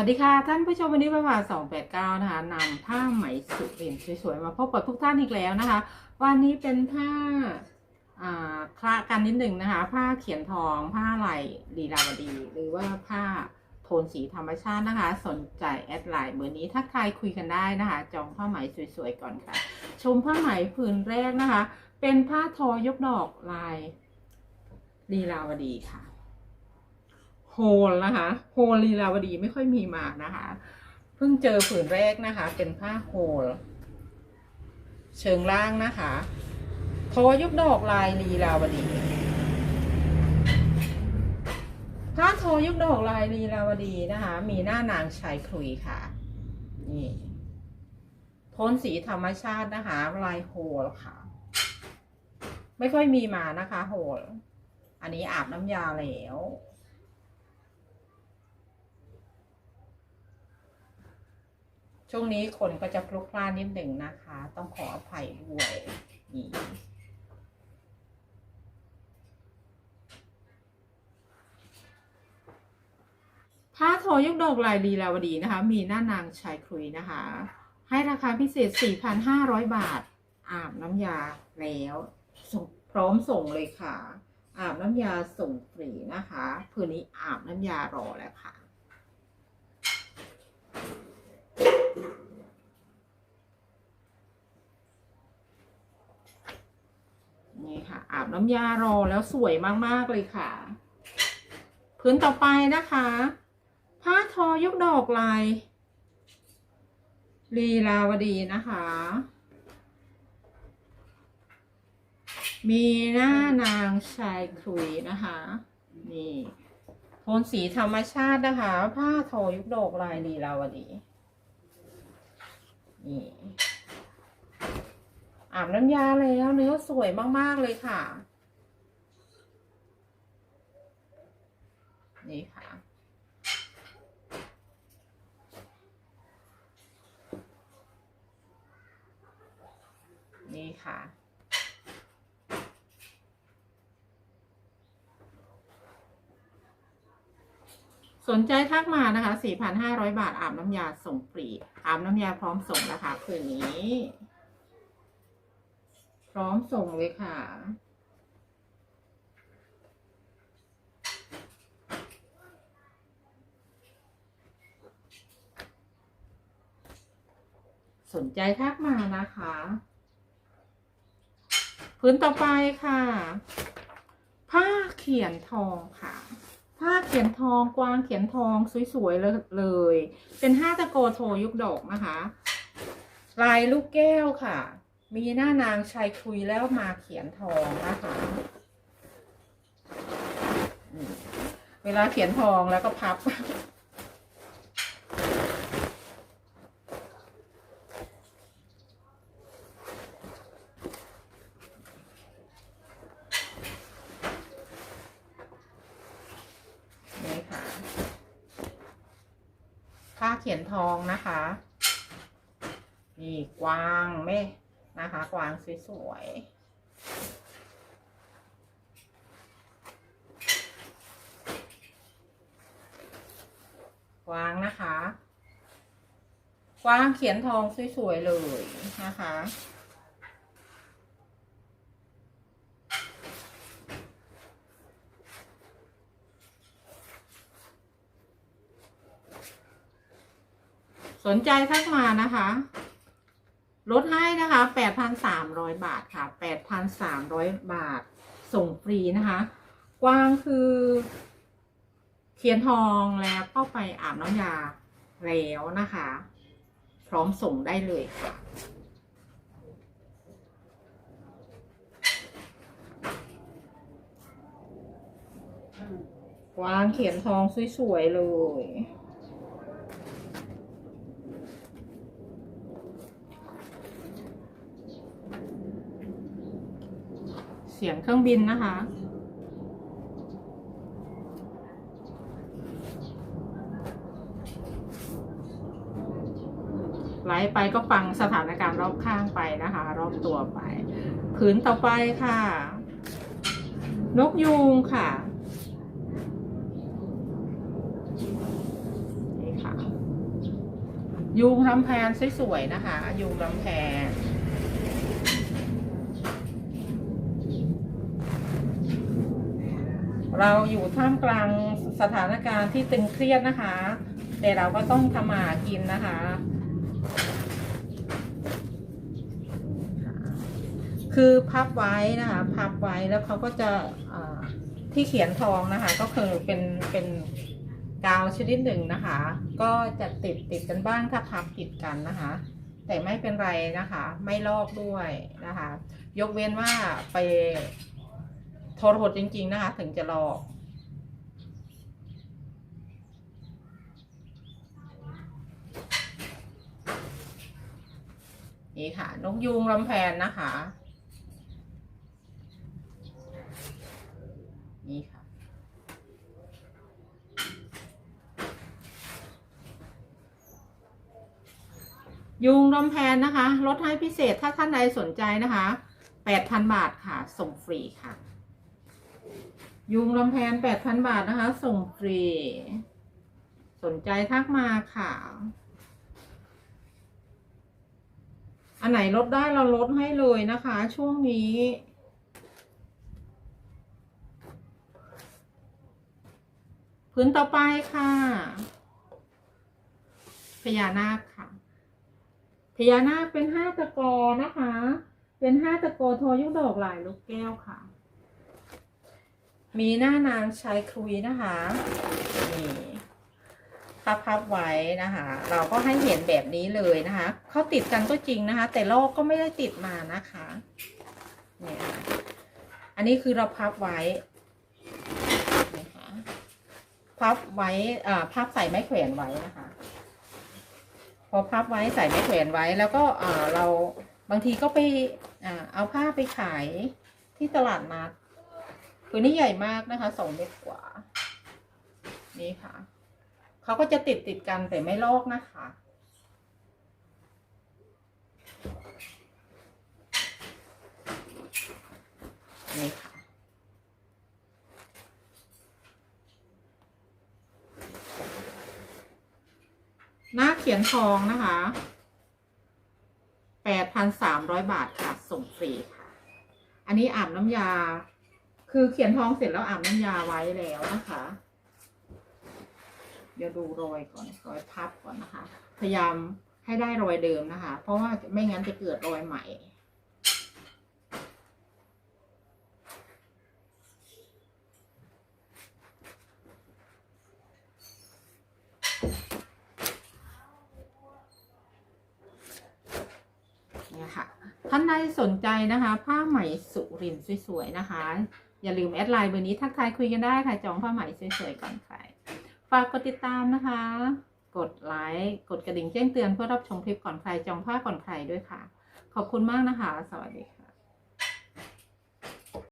วัสดีค่ะ ท่านผู้ชมวันนี้ประมาณ289 นะคะนำผ้าไหมสุรินสวยๆ มาพบกับทุกท่านอีกแล้วนะคะ วันนี้เป็นผ้าอ่าคละกันนิดหนึ่งนะคะ ผ้าเขียนทอง ผ้าไหลลีลาวดี หรือว่าผ้าโทนสีธรรมชาตินะคะ สนใจแอดไลน์เบอร์นี้ทักทายคุยกันได้นะคะ จองผ้าไหมสวยๆก่อนค่ะ ชมผ้าไหมผืนแรกนะคะ เป็นผ้าทอยกดอกลายลีลาวดีค่ะ โฮลนะคะโฮลลีลาวดีไม่ค่อยมีมานะคะ เพิ่งเจอผืนแรกนะคะ เป็นผ้าโฮลเชิงล่างนะคะทอยุบดอกลายลีลาวดีผ้าทอยุบดอกลายลีลาวดีนะคะ มีหน้านางชายคลุยค่ะ นี่โทนสีธรรมชาตินะคะ ลายโฮลค่ะ ไม่ค่อยมีมานะคะ โฮลอันนี้อาบน้ำยาแล้ว ช่วงนี้คนก็จะพลุกพล่านนิดหนึ่งนะคะ ต้องขออภัยด้วยนี่ผ้าทอยกดอกลายลีลาวดีนะคะ มีหน้านางชายคุยนะคะ ให้ราคาพิเศษ 4,500 บาท อาบน้ำยาแล้วพร้อมส่งเลยค่ะ อาบน้ำยาส่งฟรีนะคะผืนนี้อาบน้ำยารอแล้วค่ะ นี่ค่ะ อาบน้ำยารอแล้วสวยมากๆเลยค่ะ พื้นต่อไปนะคะ ผ้าทอยกดอกลายลีลาวดีนะคะ มีหน้านางชายคุยนะคะ นี่โทนสีธรรมชาตินะคะ ผ้าทอยุกดอกลายลีลาวดี นี่ อาบน้ำยาแล้วเนื้อสวยมาก ๆ เลยค่ะ นี่ค่ะ นี่ค่ะสนใจทักมานะคะ 4,500 บาท อาบน้ำยาส่งฟรี อาบน้ำยาพร้อมส่งนะคะคืนนี้ ร้อมส่งเลยค่ะ สนใจทักมานะคะ พื้นต่อไปค่ะ ผ้าเขียนทองค่ะผ้าเขียนทองกวางเขียนทองสวยๆเลยเลย เป็นห้าตะโกโทยุกดอกนะคะ ลายลูกแก้วค่ะ มีหน้านางชายคุยแล้วมาเขียนทองนะคะเวลาเขียนทองแล้วก็พับ นี่ค่ะ ผ้าเขียนทองนะคะ นี่กว้างแม่ นะคะกวางสวยๆกวางนะคะกวางเขียนทองสวยๆเลยนะคะสนใจทักมานะคะ ลดให้นะคะ 8,300 บาทค่ะ 8,300 บาท ส่งฟรีนะคะ กว้างคือ เขียนทองแล้วก็ไปอาบน้ำยาแล้วนะคะ พร้อมส่งได้เลยค่ะ กวางเขียนทองสวยๆเลย เสียงเครื่องบินนะคะ ไลฟ์ไปก็ฟังสถานการณ์รอบข้างไปนะคะ รอบตัวไปผืนต่อไปค่ะ นกยูงค่ะนี่ค่ะ ยุงลำแพนสวยๆนะคะ ยุงลำแพน เราอยู่ท่ามกลางสถานการณ์ที่ตึงเครียดนะคะ แต่เราก็ต้องทำมาหากินนะคะ คือพับไว้นะคะ พับไว้แล้วเขาก็จะที่เขียนทองนะคะ ก็คือเป็นเป็นกาวชนิดหนึ่งนะคะ ก็จะติดติดกันบ้างถ้าพับติดกันนะคะ แต่ไม่เป็นไรนะคะ ไม่ลอกด้วยนะคะ ยกเว้นว่าไป ทรหดจริง ๆ นะคะ ถึงจะลอก นี่ค่ะ นกยูงลำแพนนะคะ นี่ค่ะยุงลำแพนนะคะ ลดให้พิเศษถ้าท่านใดสนใจนะคะ 8,000 บาทค่ะ ส่งฟรีค่ะ ยุงลำแพน8,000บาทนะคะ ส่งฟรี สนใจทักมาค่ะ อันไหนลดได้เราลดให้เลยนะคะ ช่วงนี้ พื้นต่อไปค่ะพญานาคค่ะพญานาคเป็นห้าตะกอนะคะ เป็นห้าตะกโทอยุดอกหลายลูกแก้วค่ะ มีหน้านางชายคุยนะคะนี่พับพับไว้นะคะ เราก็ให้เห็นแบบนี้เลยนะคะเขาติดกันก็จริงนะคะ แต่ลอกก็ไม่ได้ติดมานะคะเนี่ยอันนี้คือเราพับไว้นะคะพับไว้อ่าพับใส่ไม้แขวนไว้นะคะ พอพับไว้ใส่ไม้แขวนไว้ แล้วก็อ่าเราบางทีก็ไปอ่าเอาผ้าไปขายที่ตลาดนัด ตัวนี้ใหญ่มากนะคะสองเมตรกว่า นี่ค่ะเขาก็จะติดติดกันแต่ไม่ลอกนะคะ นี่ค่ะหน้าเขียนทองนะคะแปดพันสามร้อยบาทค่ะ ส่งฟรีค่ะ อันนี้อาบน้ำยา คือเขียนทองเสร็จแล้วอาบน้ำยาไว้แล้วนะคะ เดี๋ยวดูรอยก่อนรอยพับก่อนนะคะ พยายามให้ได้รอยเดิมนะคะ เพราะว่าไม่งั้นจะเกิดรอยใหม่เนี่ยค่ะท่านใดสนใจนะคะ ผ้าไหมสุรินสวยๆนะคะ อย่าลืมแอดไลน์เบอร์นี้ทักทายคุยกันได้ค่ะ จองผ้าไหมสวยๆก่อนใครฝากกดติดตามนะคะ กดไลค์กดกระดิ่งแจ้งเตือนเพื่อรับชมคลิปก่อนใครจองผ้าก่อนใครด้วยค่ะ ขอบคุณมากนะคะ สวัสดีค่ะ